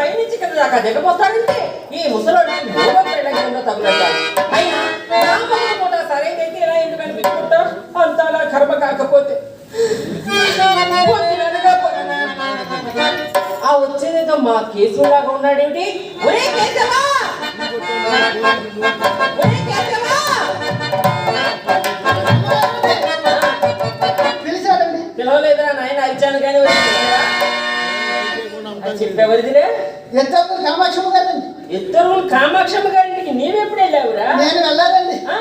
పైనుంచి కింద దాకా దిగపోతాడంటే ఈ ముసలోడి మూడో పెళ్ళగిందో తగులుతాడు అయినా నా మొదలు పూట సరైనైతే ఇలా ఎందుకు అనిపించుకుంటాం అంతా నా కర్మ కాకపోతే. ఆ వచ్చేదేదో మా ఉన్నాడేమిటి? ఒరే ఒరే కేశవా! పిలిచాడండి. పిలవలేదురా నాయన ఇచ్చాను కానీ చెప్పేవరిదిలే ఎత్తు కామాక్షమ్మ గారండి ఇద్దరు కామాక్షమ్మ గారికి నీవెప్పుడు వెళ్ళావురా? నేను వెళ్ళానండి ఆ?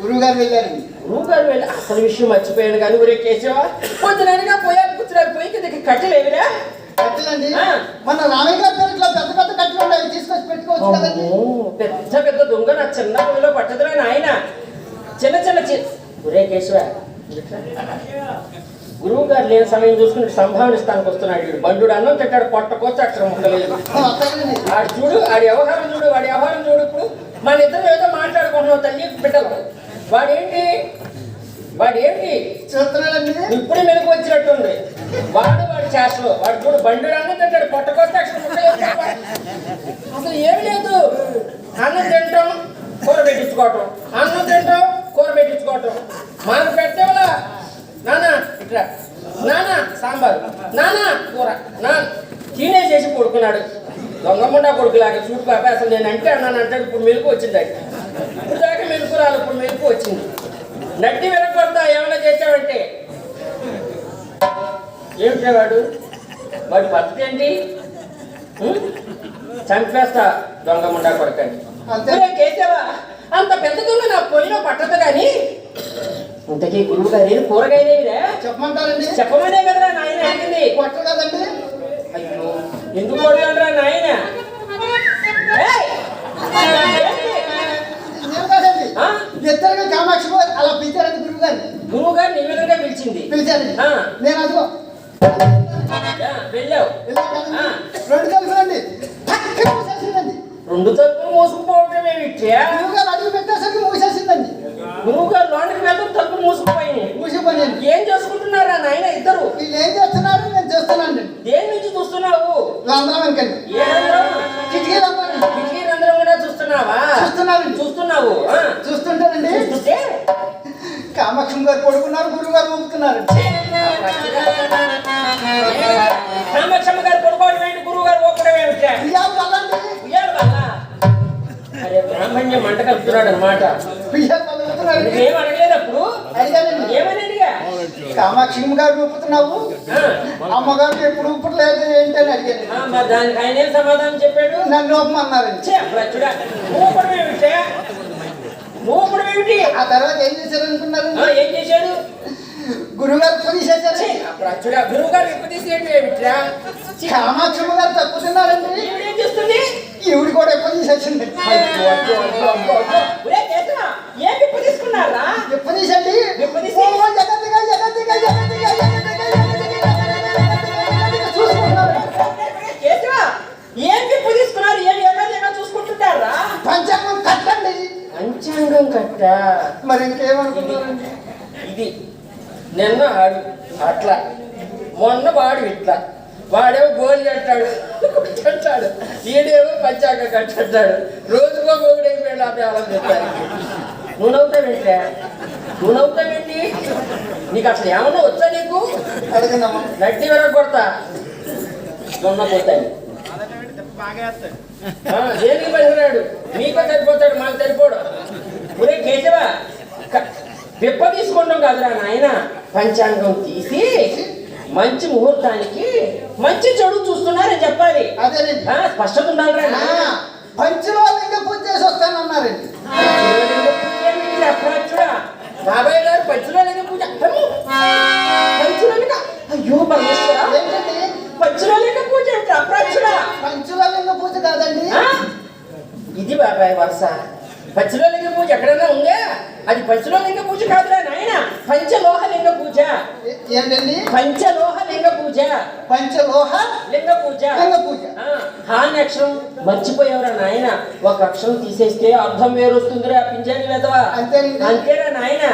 గురువు గారు వెళ్ళారండి. గురువు గారు వెళ్ళి అసలు విషయం మర్చిపోయాను కానీ ఊరే కేశవా. పొద్దుననగా పోయాను కూర్చున్నారు. పోయి కిందకి కట్టలేవిరా కట్టెలండి. మన రామయ్య గారి పేరులో పెద్ద పెద్ద కట్టెలు ఉన్నాయి. తీసుకొచ్చి పెట్టుకోవచ్చు కదండి. పెద్ద పెద్ద దొంగ నా చిన్న ఊళ్ళో పట్టదురా నాయన చిన్న చిన్న చి ఒరే కేశవ గురువు గారు లేని సమయం చూసుకుని సంభావన స్థానికి వస్తున్నాడు వీడు. బండు అన్నం తిట్టాడు పొట్టకొచ్చి అక్షరం ఉండలేదు ఆ, ఆడు చూడు ఆడి వ్యవహారం చూడు వాడి వ్యవహారం చూడు ఇప్పుడు. మన ఇద్దరు ఏదో మాట్లాడుకుంటున్నావు తల్లి బిడ్డలు. వాడేంటి? వాడేంటి? చూస్తున్నాడండి ఇప్పుడే మెలకు వచ్చినట్టుంది. వాడు వాడి చేష్టలు. వాడు చూడు బండు అన్నం తింటాడు పొట్టకొస్తే అక్షరం ఉండలేదు అసలు ఏమి లేదు. అన్నం తింటాం కూర పెట్టించుకోవటం. అన్నం తింటాం కూర పెట్టించుకోవటం మనకు పెట్టేవాళ్ళ నానా సాంబారు. నానా కూర. నా తినేసేసి పడుకున్నాడు దొంగముండా కొడుకులాగా చూడు బాబా అసలు నేను అంటే అన్నాను అంటాడు ఇప్పుడు మెలకు వచ్చింది అది ఇప్పుడు దాకా మెలకు రాదు ఇప్పుడు మెలకు వచ్చింది. నట్టి వెనకొడతా ఏమైనా చేసావంటే ఏమిటి వాడు వాడి పద్ధతి ఏంటి? చంపేస్తా దొంగ ముండా కొడకని కేశవా అంత పెద్ద దొంగ నా పొయ్యిలో పట్టదు కానీ ఇంతకీ గురువు గారు కూరగాయలేవిరా చెప్పమంటారండి. చెప్పమనే కదరా నాయన అడిగింది కొట్టరు కదండి. అయ్యో ఎందుకు కొడగలరా నాయన? నేను? ఇద్దరుగా కామాక్షమ్మ గారు అలా పిలిచారండి గురువు గారిని గురువు గారు నీ విధంగా పిలిచింది. పిలిచారండి. నేను అదిగో. వెళ్ళావు. రెండు మూసేసిందండి. రెండు తలుపులు మూసుకుపోవటం ఏమిట్రా గురువు గారు అడుగు పెట్టేసరికి మూసేసిందండి. గురువు గారు లోనికి వెళ్తాం తలుపులు మూసుకుపోయినాయి మూసిపోయింది ఏం నాయన ఇద్దరు. వీళ్ళు ఏం చేస్తున్నారు? నేను చేస్తున్నాను దేని నుంచి చూస్తున్నావు? అందరం వెనకండి ఏ రంధ్రం? కిటికీ రంధ్రం కూడా చూస్తున్నావా? చూస్తున్నానండి. చూస్తున్నావు. ఆ. చూస్తుంటానండి. చూస్తుంటే? కామాక్షమ్మ గారు పడుకున్నారు గురువు గారు ఊపుతున్నారు. కామాక్షమ్మ గారు కొడుకోవడం ఏంటి? గురువు గారు ఓపడం ఏమిటి? బియ్యాలు వల్లండి ఉయ్యాడు వల్ల అరే బ్రాహ్మణ్యం మంట కలుపుతున్నాడు అనమాట బియ్యాలు వల్ల ఊపుతున్నారండి నువ్వేం అడగలేదు అప్పుడు అడిగానండి ఏమని అడిగా కామాక్షమ్మ గారు ఊపుతున్నావు. అమ్మగారు ఎప్పుడు ఊపట్లేదు ఏంటి అని అడిగాను. దానికి ఆయన సమాధానం చెప్పాడు? నన్ను ఊపడం ఏమిటి? ఏమిటి? ఆ తర్వాత ఏం చేశారు అనుకున్నారు ఏం చేశాడు? గురువు గారు పొలిసేశారు ఛీ, అప్పుడు అచ్చుడా గురువు గారు ఛీ, కామాక్షమ్మ గారు తప్పు తిన్నారండి. ఈవిడ ఏం చేస్తుంది? ఈవిడ కూడా ఎప్పుడు తీసేసింది. ఏం విప్పు తీసుకున్నారా? తీసండి. ఓ నిన్న ఆడు. అట్లా. మొన్న వాడు ఇట్లా. వాడేమో గోలి కట్టాడు. కట్టాడు. ఈడేమో పంచాంగం కట్టాడు. రోజుకో మొగుడు అయిపోయాడు ఆ బేళం చెప్తారు నువ్వు నవ్వుతావేంటే నువ్వు నవ్వుతావేంటి నీకు అసలు ఏమన్నా వచ్చా నీకు? అడగండమ్మా నట్టి వరకు కొడతా దున్నపోతాయి ఆ, దేనికి పనికిరాడు? నీకో సరిపోతాడు మాకు సరిపోడు. ఒరే కేశవా విప్ప తీసుకుంటాం కదరా నాయన? పంచాంగం తీసి మంచి ముహూర్తానికి మంచి చెడు చూస్తున్నారని చెప్పాలి. అదేనండి ఆ, స్పష్టత ఉండాలిరా. ఆ, నాయన. పంచులో లింగ పూజ చేసి వస్తానన్నారండి? బాబాయ్ గారు పంచులోలింగ పూజ! పంచులోలింగ? అయ్యో పరమేశ్వర? పంచులోలింగ పూజ ఏమిటి అప్రాచ్యుడా? పంచులో లింగ పూజ కాదండి? ఇది బాబాయ్ వరుస. పంచలోలింగ పూజ ఎక్కడైనా ఉందా? అది పంచలోలింగ పూజ కాదురా నాయన పంచలోహలింగ పూజ ఏంటండి? పంచలోహలింగ పూజ పంచలోహ లింగ పూజ లింగ పూజ హాని అక్షరం మర్చిపోయావురా నాయన. ఒక అక్షరం తీసేస్తే అర్థం వేరు వస్తుందిరా పింజాని వెదవా. అంతేరా నాయన.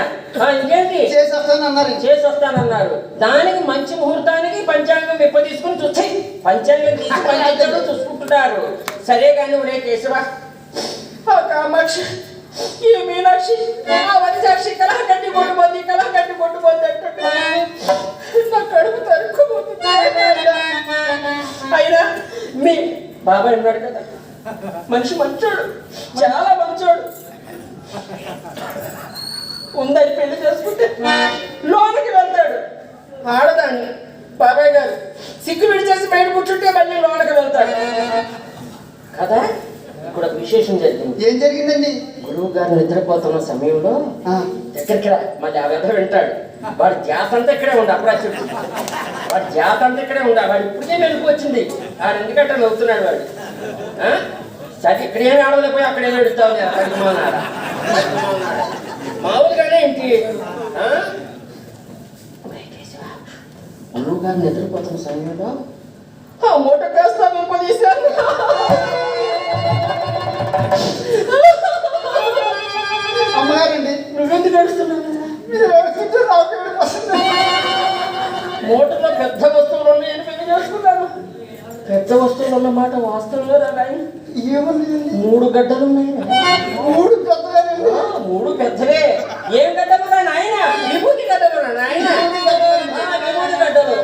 ఇంకేంటి? చేసి వస్తానన్నారండి చేసి వస్తానన్నారు దానికి మంచి ముహూర్తానికి పంచాంగం విప్ప తీసుకుని చూస్తే పంచాంగం తీసి పంచాంగం చూసుకుంటున్నారు. సరే కానీ ఒరే కేశవ ఆ కామాక్షి ఈ మీనాక్షి ఆ వనిసాక్షి కలహ కట్టి కొట్టుపోద్ది కలహ కట్టి కొట్టుపోద్ది అంటుంటారు నా కడుపు తరుక్కుపోతుంది. అయినా మీ బాబాయ్ ఉన్నాడు కదా. మనిషి మంచోడు చాలా మంచోడు. ఉందని పెళ్ళి చేసుకుంటే లోనికి వెళ్తాడు. ఆడదాన్ని బాబాయ్ గారు సిగ్గు విడిచేసి బయట కూర్చుంటే మళ్ళీ లోనకి వెళ్తాడు. కదా? విశేషం జరిగింది. ఏం జరిగిందండి? గురువు గారు నిద్రపోతున్న సమయంలో ఆ, దగ్గరికి రా. మళ్ళీ ఆ వ్యధ వింటాడు. వాడి జాత అంతా ఇక్కడే ఉండి అప్రాచుడు వాడి జాత అంతా ఇక్కడే ఉండా వాడు ఇప్పటికే మెలకు వచ్చింది. వాడు ఎందుకంటే నవ్వుతున్నాడు వాడు. ఆ? సరే ఇక్కడ ఆడలేకపోయి అక్కడ ఏదో ఎడుతావు మామూలుగానే ఏంటి? ఆ? గురువు గారు నిద్రపోతున్న సమయంలో మూటలో పెద్ద వస్తువులు ఉన్నాయని పెళ్ళి చేసుకున్నాను పెద్ద వస్తువులు ఉన్న మాట వాస్తవంగా రాయి ఏముంది మూడు గడ్డలు ఉన్నాయి. మూడు పెద్దగానండి మూడు పెద్దవే ఏం గడ్డలు రా నాయన? విభూతి గడ్డలు రా నాయన. ఆ, విభూతి గడ్డలు.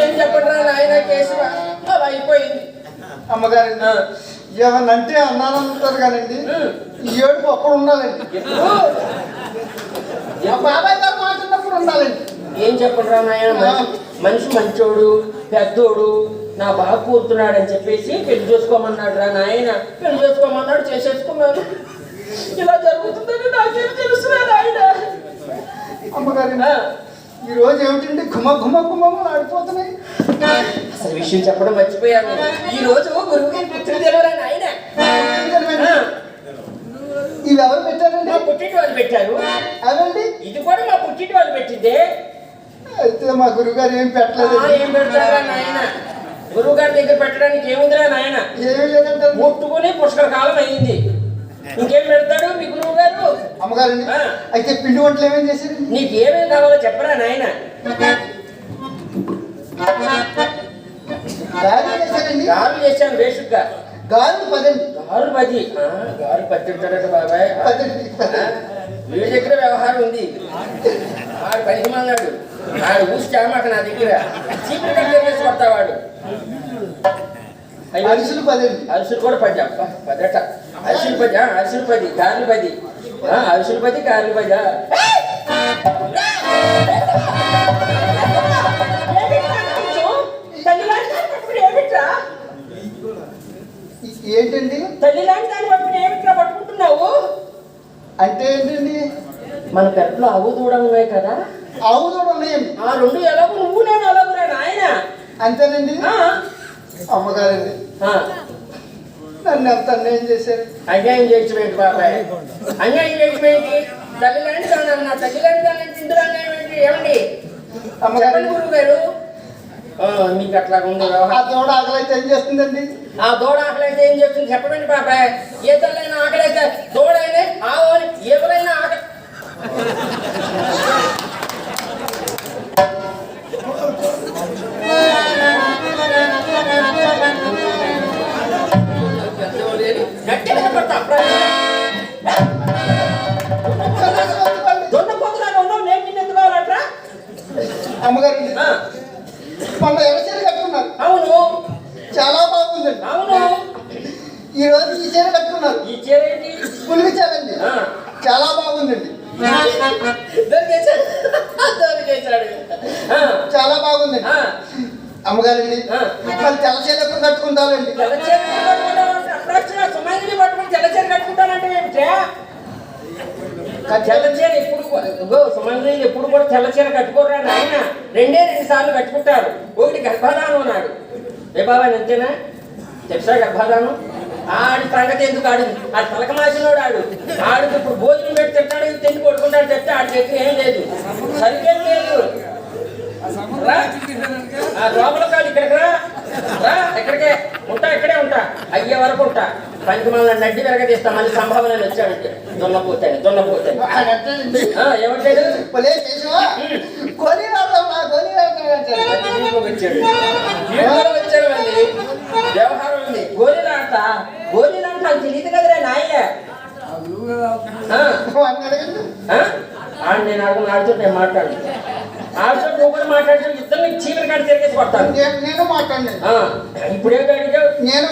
ఏం చెప్పండి రా నాయన కేశవ? అలా అయిపోయింది. అమ్మగారండి ఆ, ఏమన్నంటే అన్నానంటారు కానండి. ఈ ఏడుపు అప్పుడు ఉండాలండి. బాబాయ్ గారు మాట్లాడినప్పుడు ఉండాలండి. ఏం చెప్పండి రా నాయన మనిషి మంచోడు పెద్దోడు నా బాగా కూర్చున్నాడు అని చెప్పేసి పెళ్ళి చేసుకోమన్నాడు రా నాయన. పెళ్ళి చేసుకోమన్నాడు చేసేసుకున్నాను ఇలా జరుగుతుందని నాకేం నాయన. ఆ, ఈ రోజు ఏమిటండి గుమ గుమ గుమలు ఆడిపోతున్నాయి. అసలు విషయం చెప్పడం మర్చిపోయాను. ఈ రోజు గురువు గారి పుత్రుడు తెలియరా నాయన? ఇవి ఎవరు పెట్టారండి? మా పుట్టింటి వాళ్ళు పెట్టారు. అవండి ఇది కూడా మా పుట్టింటి వాళ్ళు పెట్టిందే. అయితే మా గురుగారు ఏం పెట్టలేదు. ఏం పెడతారా నాయన? గురువు గారి దగ్గర పెట్టడానికి ఏముందిరా నాయన? ఏమీ లేదంటారు ముట్టుకుని పుష్కర కాలం అయింది. ఇంకేం పెడతాడు మీ గురువు గారు అమ్మగారండి ఆ. అయితే పిండి వంటలు ఏమేం చేశారండి? నీకు ఏమేం కావాలో చెప్పరా నాయన? గారెలు చేశారండి. గారు చేశాను బేసిక్గా గారెలు పదండి. గారు పది. గారు పది ఉంటాడట బాబాయ్. వీడి దగ్గర వ్యవహారం ఉంది. పనికి మన్నాడు ఆడు ఊసిచామాట నా దగ్గర. చీపురు కట్టే వేసి కొడతావాడు అరిసెలు పదండి అరిసెలు కూడా పది పదట అరిసెలు పది అరిసెలు పది గారెలు పది. అరిసెలు పది గారెలు పది ఏంటండి? తల్లి లాంటి దాన్ని పట్టుకుని ఏమిట్రా పట్టుకుంటున్నావు? అంటే ఏంటండి? మన పెరట్లో అవు దూడ ఉన్నాయి కదా. ఆవు కూడా ఉన్నాయండి ఆ రెండు ఎలాగో నువ్వు నేను ఎలాగురా నాయన. అంతేనండి? అమ్మగారండి. నన్ను ఎంత అన్యాయం చేశారు? అన్యాయం చేయటమేంటి బాబాయ్? అన్యాయం చేయటమేంటి తల్లి లాంటి దాని అన్న తల్లి లాంటి దాని ఇందులో అన్యాయం ఏంటి? ఏమండి? అమ్మగారు. గురువు గారు మీకు అట్లా ఉంది ఆ దూడ ఆకలి అయితే ఏం చేస్తుందండి? ఆ దూడ ఆకలి అయితే ఏం చెప్తుంది చెప్పండి బాబాయ్? ఏ తల్లైనా ఆకలి అయితే దూడైనా ఆవు ఎవరైనా ఆకలి ఈ రోజు ఈ చీర కట్టుకున్నారు. ఈ చీర ఏంటి? పులికి చీరండి. చాలా బాగుందండి. దొరికేశాడు దొరికేశాడు ఆ, చాలా బాగుందండి. అమ్మగారండి. మళ్ళీ తెల్ల చీర ఎప్పుడు కట్టుకుంటారండి. తెల్ల చీర పట్టుకుని తెల్ల కట్టుకుంటానంటే ఏమిట్రా తెల్ల చీర ఎప్పుడు సుమంగిని ఎప్పుడు కూడా తెల్ల చీర కట్టుకోరా నాయన. రెండే రెండు సార్లు కట్టుకుంటారు. ఒకటి గర్భధానం అన్నాడు. ఏ బాబా అంతేనా? తెలుసా గర్భధానం? ఆడి సంగతి ఎందుకు ఆడు? ఆడు తలక మాసినోడు ఆడు ఆడికి ఇప్పుడు భోజనం పెట్టి తింటాడు తిండి కొట్టుకుంటాడు చెప్తే ఆడి దగ్గర ఏం లేదు. సరిగ్గా లేదు. లోపల కాదు ఇక్కడికి రా. ఇక్కడికే. ఉంటా ఇక్కడే ఉంటా. అయ్యే వరకు ఉంటా. పనికి మళ్ళీ నడ్డి వెరగదీస్తా మళ్ళీ సంభావనలు వచ్చాడు దొన్నపోతాను దొన్నపోతాను ఆయన అంటాడండి, ఆ, ఏమంటాడు వచ్చాడు. మళ్ళీ. వ్యవహారం ఉంది. గోలిలా గోళీలు అంటాను తెలియదు కదరా నాయ నేను అడుగు ఆడుతూ నేను మాట్లాడు. ఆడుతూ నువ్వు కూడా మాట్లాడుతూ ఇద్దరిని చీమలు కాడి తిరిగేసి కొడతాను నేను ఆ, ఇప్పుడేం అడిగావు నేను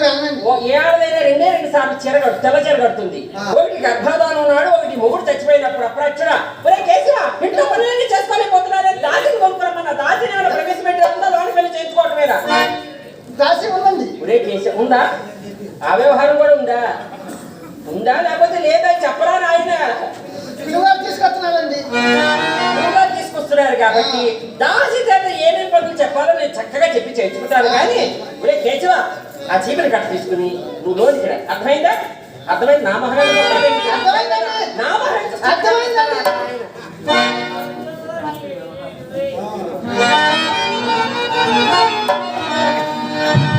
ఏ ఆడదైనా రెండే రెండు సార్లు చీర కట్టు తెల్ల చీర కడుతుంది. ఒకటి గర్భధానం ఉన్నాడు ఒకటి మొగుడు చచ్చిపోయినప్పుడు అప్పుడు వచ్చాడా ఒరే కేశవ ఇంట్లో పనులన్నీ చేసుకోలేకపోతున్నారే దాసిని కొనుక్కురమ్మన్న. దాసిని ఏమైనా ప్రవేశపెట్టారందా లోనికి వెళ్ళి చేయించుకోవటమేనా? దాసి ఉందండి. ఒరే కేశవ ఉందా? ఆ వ్యవహారం కూడా ఉందా? ఉందా? లేకపోతే లేదా? చెప్పరా నాయన. తీసుకొస్తున్నారు కాబట్టి దాసి చేత ఏమేమి పనులు చెప్పాలో నేను చక్కగా చెప్పి చేయించుకుంటాను. కానీ ఒరే కేశవ ఆ చీకటి కట్ట తీసుకుని నువ్వు లోనికి అర్థమైందా? అర్థమైంది? నా మహారాజు. నా. ఆ.